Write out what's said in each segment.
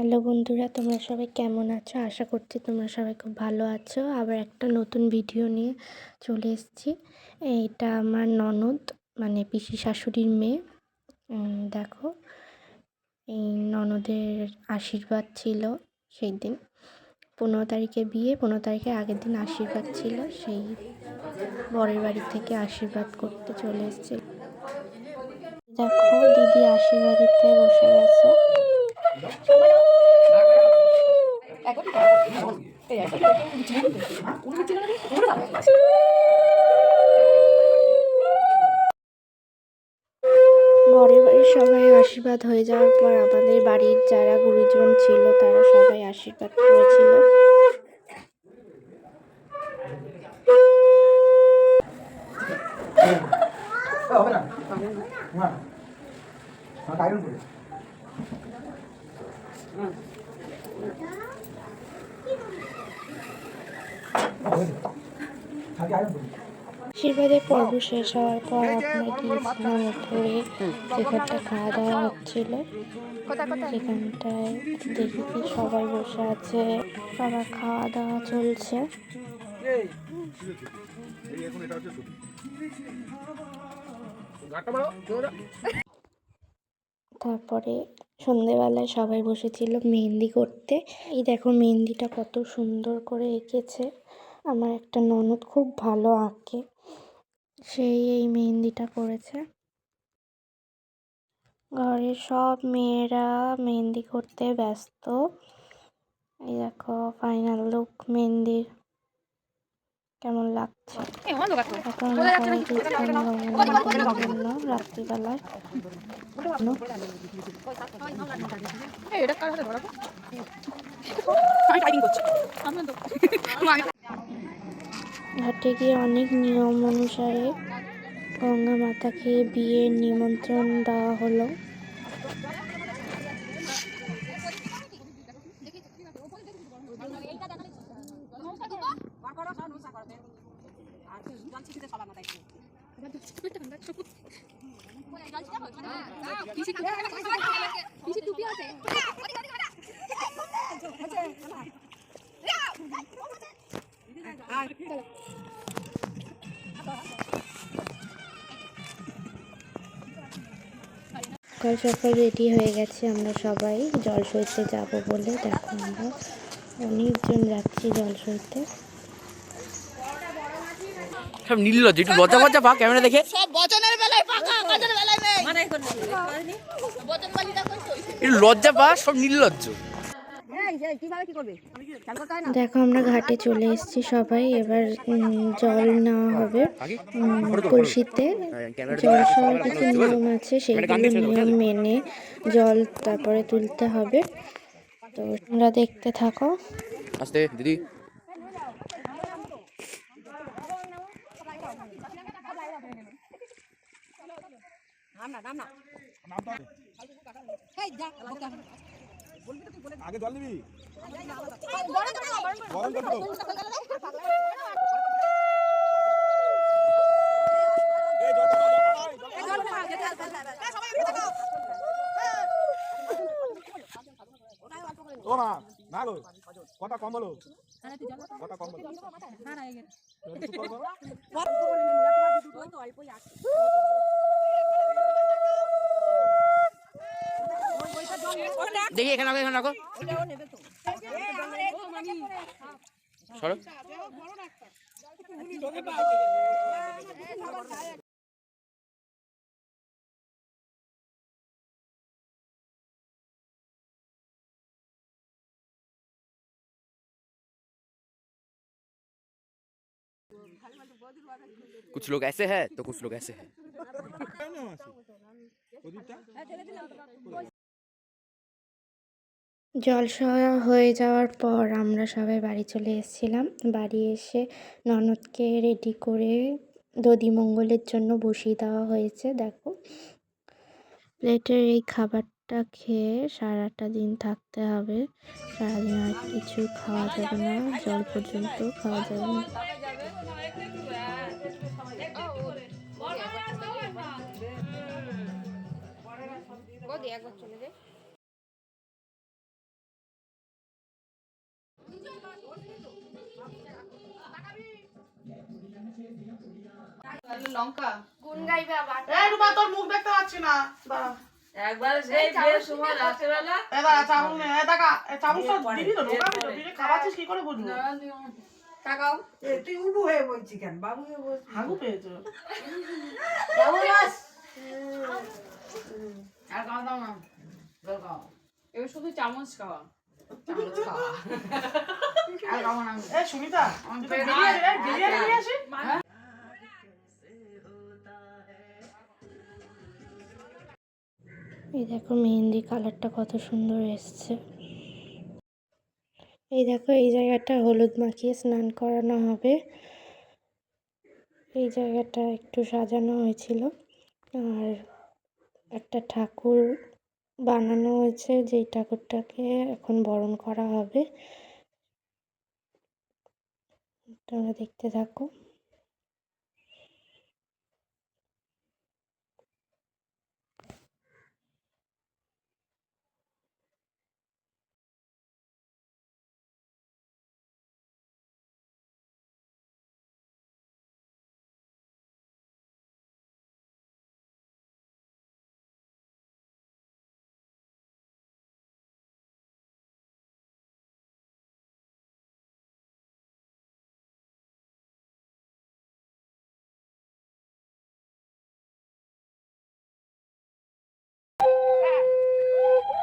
Hello বন্ধুরা, তোমরা সবাই কেমন আছো? আশা করছি তোমরা সবাই খুব ভালো আছো। আবার একটা নতুন ভিডিও নিয়ে চলে এসেছি। এটা আমার ননদ মানে পিসি শাশুড়ির মেয়ে। দেখো, এই ননদের আশীর্বাদ ছিল সেই দিন। পনেরো তারিখে বিয়ে, পনেরো তারিখের আগের দিন আশীর্বাদ ছিল। সেই বরের বাড়ি থেকে আশীর্বাদ করতে চলে এসেছি। দেখো, দিদি আশীর্বাদ দিতে বসে গেছে। বরের বাড়ির সবাই আশীর্বাদ হয়ে যাওয়ার পর আমাদের বাড়ির যারা গুরুজন ছিল তারা সবাই আশীর্বাদ করেছিল হবে না না আমাকে আয়রন করে আগে আয়রন করে আশীর্বাদের পর্ব শেষ হওয়ার পর আমরা গিয়েছিলাম উপরে যেখানটা খাওয়া দাওয়া হচ্ছিল, সেখানটায় দেখি কি সবাই বসে আছে সবার খাওয়া দাওয়া চলছে। তারপরে সন্ধেবেলায় সবাই বসেছিল মেহেন্দি করতে। এই দেখো মেহেন্দিটা কত সুন্দর করে এঁকেছে। আমার একটা ননদ খুব ভালো আঁকে। সেই এই মেহেন্দিটা করেছে ঘরের সব মেয়েরা মেহেন্দি করতে ব্যস্ত। এই দেখো ফাইনাল লুক মেহেন্দির। কেমন লাগছে? এখন রাত্রিবেলায়। ঘাটে গিয়ে অনেক নিয়ম অনুসারে গঙ্গা মাতাকে বিয়ের নিমন্ত্রণ দেওয়া হলো সকাল সকাল রেডি হয়ে গেছে আমরা সবাই। জল সইতে যাব বলে দেখো আমরা। অনেকজন যাচ্ছি জল সইতে। সব নির্লজ্জ একটু লজ্জা ফজ্জা পা ক্যামেরা দেখে। সব বচনের বেলায় ফাঁকা কাজের বেলায় নেই। একটু লজ্জা পা সব নির্লজ্জ দেখো আমরা ঘাটে চলে এসেছি সবাই। এবার উম, জল নেওয়া হবে। উম, কলসিতে। জল সবার কিছু নিয়ম আছে সেইগুলো নিয়ম মেনে জল তারপরে তুলতে হবে। তো তোমরা দেখতে থাকো। আস্তে দিদি। আগে জল নিবি এই জল জল ও মা না গো কথা কম বলো? কথা কম বলো? একটু কর দেখি এখানে রাখো এখানে রাখো সরো कुछ लोग ऐसे हैं तो कुछ लोग ऐसे हैं প্রদীপটা জল সয়া হয়ে যাওয়ার পর আমরা সবাই বাড়ি চলে এসেছিলাম। বাড়ি এসে ননদকে রেডি করে দধিমঙ্গলের জন্য বসিয়ে দেওয়া হয়েছে, দেখো। প্লেটের এই খাবারটা খেয়ে সারাটা দিন থাকতে হবে। সারাদিন আর কিছু খাওয়া যাবে না, জল পর্যন্ত খাওয়া যাবে না। লঙ্কা। গুন গাইবে আবার। এই রূপা তোর মুখ দেখতে পাচ্ছি না। দাঁড়া। একবার সেই বিয়ের সময় রাত্রেবেলা এ দাঁড়া চামচ নে। এ দেখা এ চামচ তো দিবি তো খাওয়াচ্ছিস কি করে বুঝব? তাকাও তুই উবু হয়ে কেন? বাবু হয়ে হাগু পেয়েছ। আর খাওয়া দাও না? জল খাও এবার শুধু চামচ খাওয়া। চামচ খাওয়া। আর না। এ সুমিতা বিরিয়ানি বিরিয়ানি নিয়ে আসি এই দেখো মেহেন্দি কালারটা কত সুন্দর এসছে। এই দেখো, এই জায়গাটা হলুদ মাখিয়ে স্নান করানো হবে। এই জায়গাটা একটু সাজানো হয়েছিল। আর একটা ঠাকুর বানানো হয়েছে, যেই ঠাকুরটাকে এখন বরণ করা হবে। তোমরা দেখতে থাকো।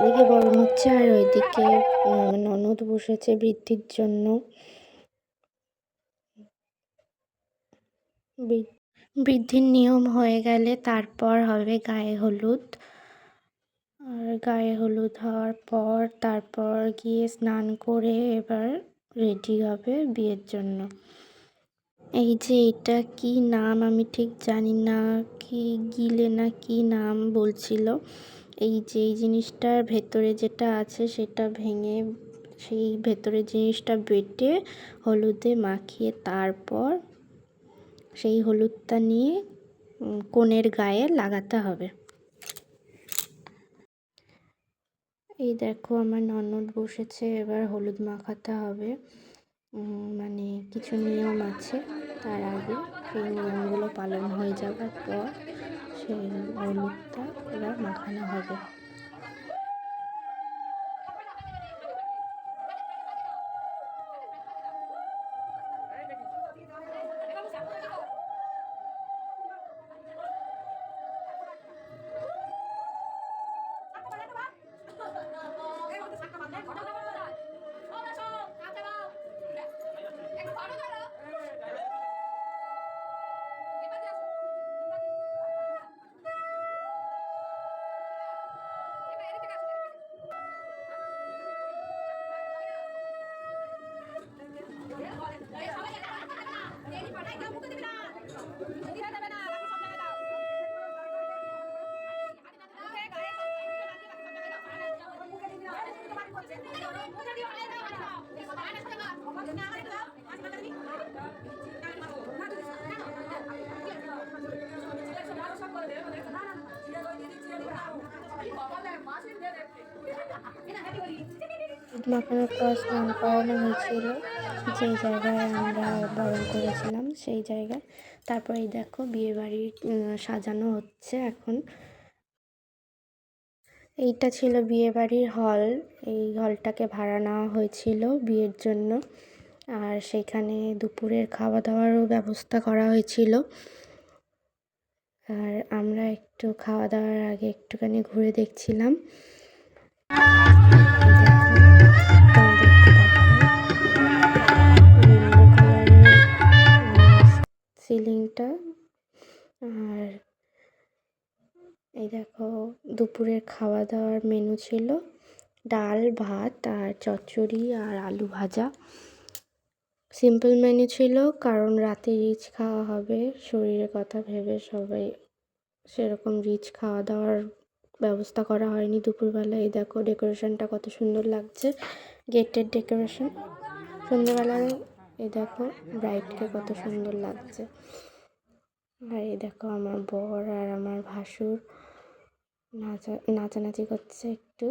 এদিকে বরণ হচ্ছে আর ওইদিকে ননদ বসেছে বৃদ্ধির জন্য। বৃদ্ধির নিয়ম হয়ে গেলে তারপর হবে গায়ে হলুদ। আর গায়ে হলুদ হওয়ার পর তারপর গিয়ে স্নান করে এবার রেডি হবে বিয়ের জন্য। এই যে এটা কি নাম আমি ঠিক জানি না, কি গিলে না কি নাম বলছিল। এই যে এই জিনিসটার ভেতরে যেটা আছে সেটা ভেঙে সেই ভেতরের জিনিসটা বেটে হলুদে মাখিয়ে তারপর সেই হলুদটা নিয়ে কনের গায়ে লাগাতে হবে। এই দেখো আমার ননদ বসেছে, এবার হলুদ মাখাতে হবে। মানে কিছু নিয়ম আছে, তার আগে সেই নিয়মগুলো পালন হয়ে যাওয়ার পর সেই হলুদটা এবার মাখানো হবে। মাখানোর পর স্নান করানো হয়েছিল। যেই জায়গায় আমরা বরণ করেছিলাম, সেই জায়গায়। তারপর দেখো বিয়ে বাড়ি সাজানো হচ্ছে এখন। এইটা ছিল বিয়ে বাড়ির হল। এই হলটাকে ভাড়া নেওয়া হয়েছিল বিয়ের জন্য। আর সেখানে দুপুরের খাওয়া দাওয়ারও ব্যবস্থা করা হয়েছিল। আর আমরা একটু খাওয়া দাওয়ার আগে একটুখানি ঘুরে দেখছিলাম। সিলিংটা। আর এই দেখো, দুপুরের খাওয়া দাওয়ার মেনু ছিল ডাল, ভাত, আর চচ্চড়ি, আর আলু ভাজা। সিম্পল মেনু ছিল, কারণ রাতে রিচ খাওয়া হবে, শরীরের কথা ভেবে সবাই সেরকম রিচ খাওয়া দাওয়ার ব্যবস্থা করা হয়নি দুপুরবেলায়। এই দেখো ডেকোরেশনটা কত সুন্দর লাগছে। গেটের ডেকোরেশন সন্ধ্যেবেলায় এই দেখো ব্রাইডকে কত সুন্দর লাগছে। আর এই দেখো আমার বর আর আমার ভাসুর নাচা, নাচানাচি করছে একটু।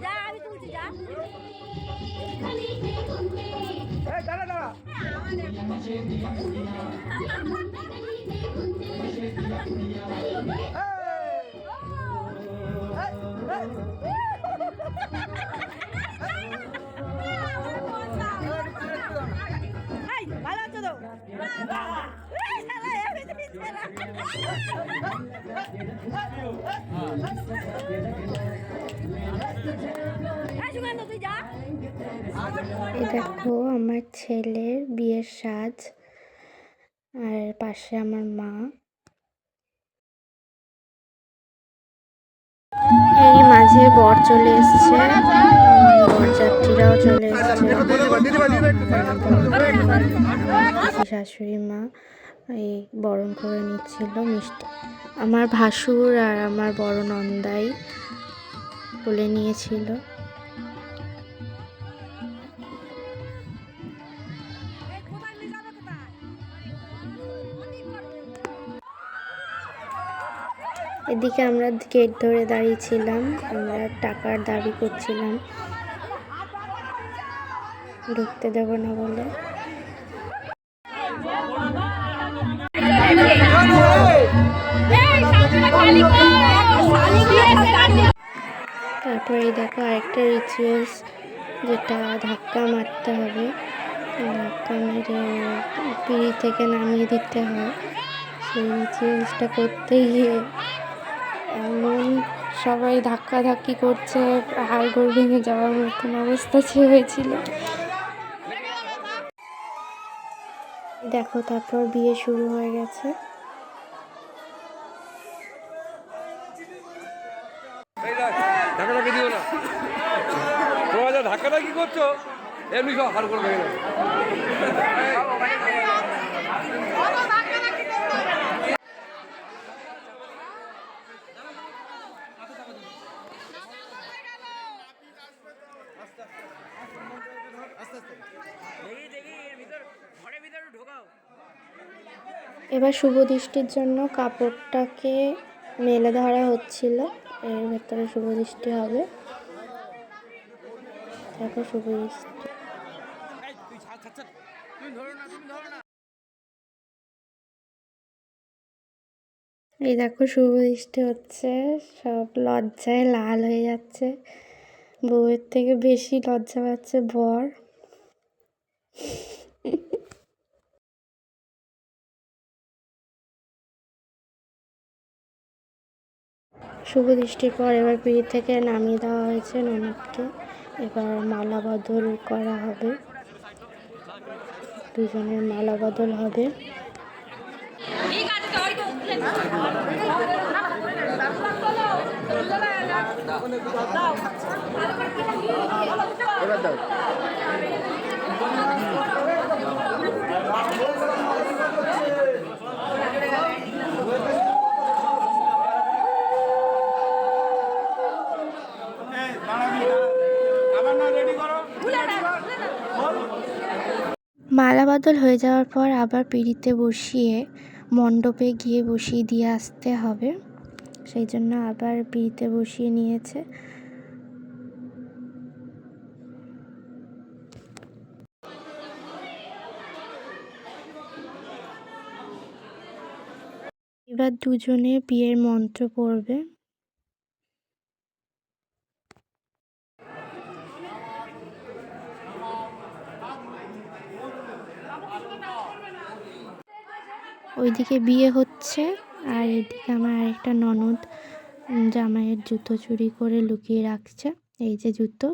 যা আমি তুলছি যা এই দাঁড়া দাঁড়া ভালো আছো তো দেখো আমার ছেলের বিয়ের সাজ আর পাশে আমার মা। এই মাঝে বর চলে এসছে বরযাত্রীরাও চলে এসছে। শাশুড়ি মা। এই বরণ করে নিচ্ছিল মিষ্টি। আমার ভাসুর আর আমার বড় নন্দাই তুলে নিয়েছিল। এদিকে আমরা গেট ধরে দাঁড়িয়েছিলাম, আমরা টাকার দাবি করছিলাম। ঢুকতে দেবো না বলে। তারপরে দেখো আরেকটা রিচুয়ালস যেটা ধাক্কা মারতে হবে। ধাক্কা মেরে পিঁড়ি থেকে নামিয়ে দিতে হয়। সেই রিচুয়ালসটা করতে গিয়ে এমন সবাই ধাক্কা ধাক্কি করছে হাড়গোড় ভেঙে যাওয়ার মতন অবস্থা হয়েছিল। দেখো তারপর বিয়ে শুরু হয়ে গেছে ধাক্কা ধাক্কি দিও না তোমরা করছ? এমনি সব হার করে এবার শুভ দৃষ্টির জন্য কাপড়টাকে মেলে ধরা হচ্ছিল। এর ভেতরে শুভ দৃষ্টি হবে। তারপর শুভ এই দেখো শুভ দৃষ্টি হচ্ছে, সব লজ্জায় লাল হয়ে যাচ্ছে। বউয়ের থেকে বেশি লজ্জা পাচ্ছে বর। শুভ দৃষ্টির পর এবার পিড়ি থেকে নামিয়ে দেওয়া হয়েছে ননদকে। এবার মালা বদল করা হবে। দুজনের মালা বদল হবে। মালা বদল হয়ে যাওয়ার পর আবার পিঁড়িতে বসিয়ে মণ্ডপে গিয়ে বসিয়ে দিয়ে আসতে হবে। সেই জন্য আবার পিঁড়িতে বসিয়ে নিয়েছে। এবার দুজনে বিয়ের মন্ত্র পড়বে। ওইদিকে বিয়ে হচ্ছে, আর এদিকে আমার আরেকটা ননদ জামাইয়ের জুতো চুরি করে লুকিয়ে রাখছে, এই যে জুতো।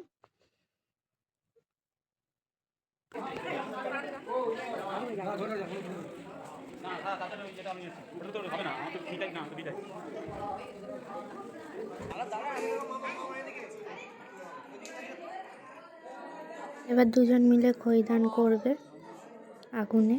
এবার দুজন মিলে খৈদান করবে আগুনে।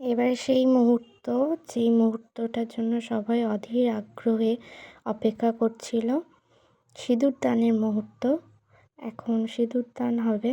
এবার সেই মুহূর্ত, যেই মুহূর্তটার জন্য সবাই অধীর আগ্রহে অপেক্ষা করছিল সিঁদুর দানের মুহূর্ত। এখন সিঁদুর দান হবে।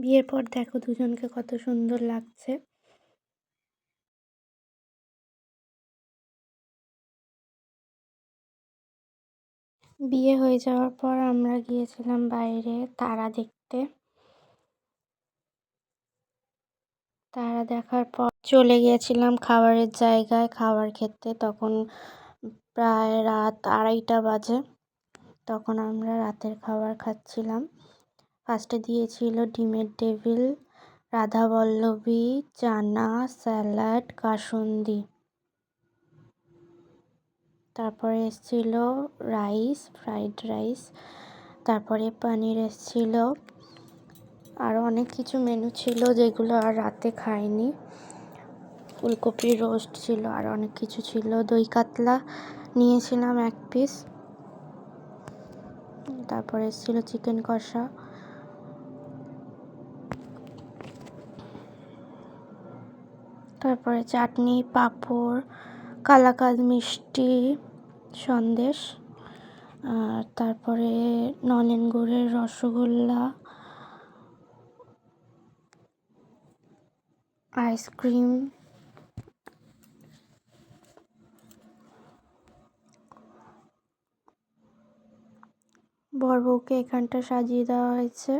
বিয়ের পর দেখো দুজনকে কত সুন্দর লাগছে। বিয়ে হয়ে যাওয়ার পর আমরা গিয়েছিলাম বাইরে তারা দেখতে। তারা দেখার পর চলে গিয়েছিলাম খাবারের জায়গায় খাবার খেতে। তখন প্রায় রাত আড়াইটা বাজে। তখন আমরা রাতের খাবার খাচ্ছিলাম। ফার্স্টে দিয়েছিল ডিমের টেবিল, রাধাবল্লভী, চানা, স্যালাড, কাসুন্দি। তারপরে এসছিল রাইস, ফ্রাইড রাইস, তারপরে পনির এসছিল। আরও অনেক কিছু মেনু ছিল যেগুলো আর রাতে খাইনি। ফুলকপির রোস্ট ছিল, আর অনেক কিছু ছিল। দই কাতলা নিয়েছিলাম এক পিস। তারপরে এসছিল চিকেন কষা। তারপরে চাটনি, পাঁপড়, কালাকাঁদ মিষ্টি সন্দেশ, আর তারপরে নলেন গুড়ের রসগোল্লা, আইসক্রিম। বর বউকে এখানটা সাজিয়ে দেওয়া হয়েছে।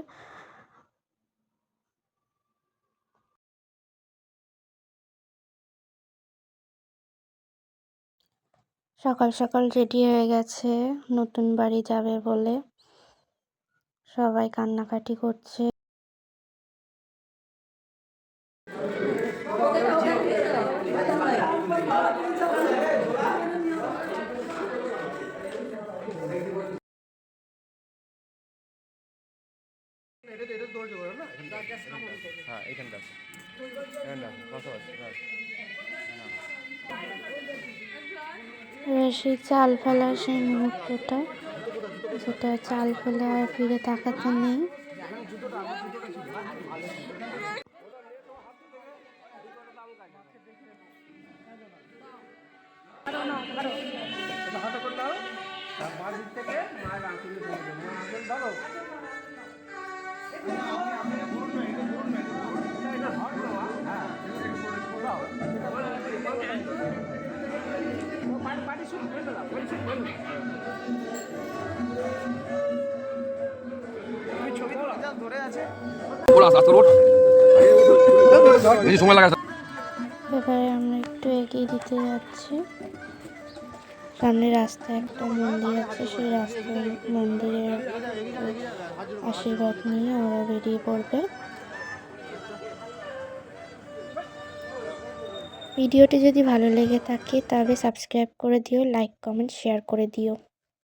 সকাল সকাল রেডি হয়ে গেছে নতুন বাড়ি যাবে বলে। সবাই কান্নাকাটি করছে। হ্যাঁ এখানটা এবার সেই চাল ফেলার সেই মুহূর্তটা, যেটা চাল ফেলে আর ফিরে তাকাতে নেই। ওর আস সময় লাগাস এবারে আমরা একটু এগিয়ে দিতে যাচ্ছি। সামনে রাস্তায় একটা মন্দির আছে, সেই রাস্তার মন্দিরের আশীর্বাদ নিয়ে ওরা বেরিয়ে পড়বে। ভিডিওটি যদি ভালো লেগে থাকে তবে সাবস্ক্রাইব করে দিও, লাইক, কমেন্ট, শেয়ার করে দিও।